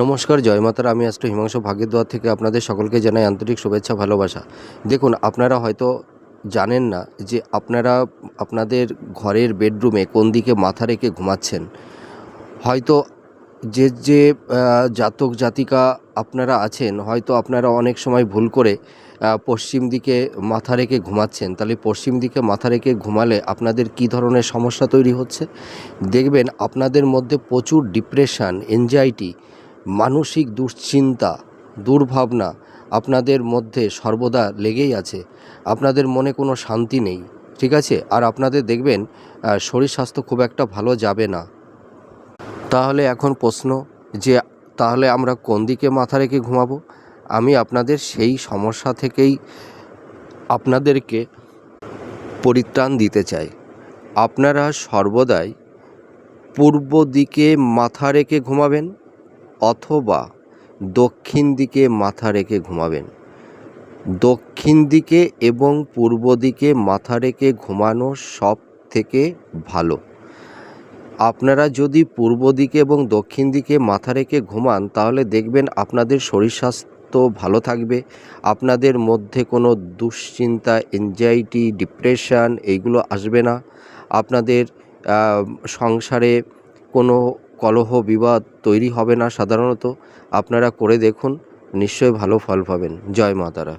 নমস্কার, জয় মাতার। আমি আজকে হিমাংশু ভাগ্যদ্বার থেকে আপনাদের সকলকে জানাই আন্তরিক শুভেচ্ছা, ভালোবাসা। দেখুন, আপনারা হয়তো জানেন না যে আপনারা আপনাদের ঘরের বেডরুমে কোন দিকে মাথা রেখে ঘুমাচ্ছেন। হয়তো যে যে জাতক, জাতিকা আপনারা আছেন, হয়তো আপনারা অনেক সময় ভুল করে পশ্চিম দিকে মাথা রেখে ঘুমাচ্ছেন। তাহলে পশ্চিম দিকে মাথা রেখে ঘুমালে আপনাদের কী ধরনের সমস্যা তৈরি হচ্ছে? দেখবেন, আপনাদের মধ্যে প্রচুর ডিপ্রেশন এনজাইটি মানসিক দুশ্চিন্তা, দুর্ভাবনা আপনাদের মধ্যে সর্বদা লেগেই আছে। আপনাদের মনে কোনো শান্তি নেই, ঠিক আছে? আর আপনাদের দেখবেন শরীর স্বাস্থ্য খুব একটা ভালো যাবে না। তাহলে এখন প্রশ্ন যে, তাহলে আমরা কোন দিকে মাথা রেখে ঘুমাবো? আমি আপনাদের সেই সমস্যা থেকেই আপনাদেরকে পরিত্রাণ দিতে চাই। আপনারা সর্বদাই পূর্ব দিকে মাথা রেখে ঘুমাবেন অথবা দক্ষিণ দিকে মাথা রেখে ঘুমাবেন। দক্ষিণ দিকে এবং পূর্ব দিকে মাথা রেখে ঘুমানো সব থেকে ভালো। আপনারা যদি পূর্ব দিকে এবং দক্ষিণ দিকে মাথা রেখে ঘুমান, তাহলে দেখবেন আপনাদের শরীর স্বাস্থ্য ভালো থাকবে। আপনাদের মধ্যে কোনো দুশ্চিন্তা এনজাইটি ডিপ্রেশন এইগুলো আসবে না। আপনাদের সংসারে কোনো কলহ, বিবাদ তৈরি হবে না সাধারণত। আপনারা করে দেখুন, নিশ্চয়ই ভালো ফল পাবেন। জয় মা তারা।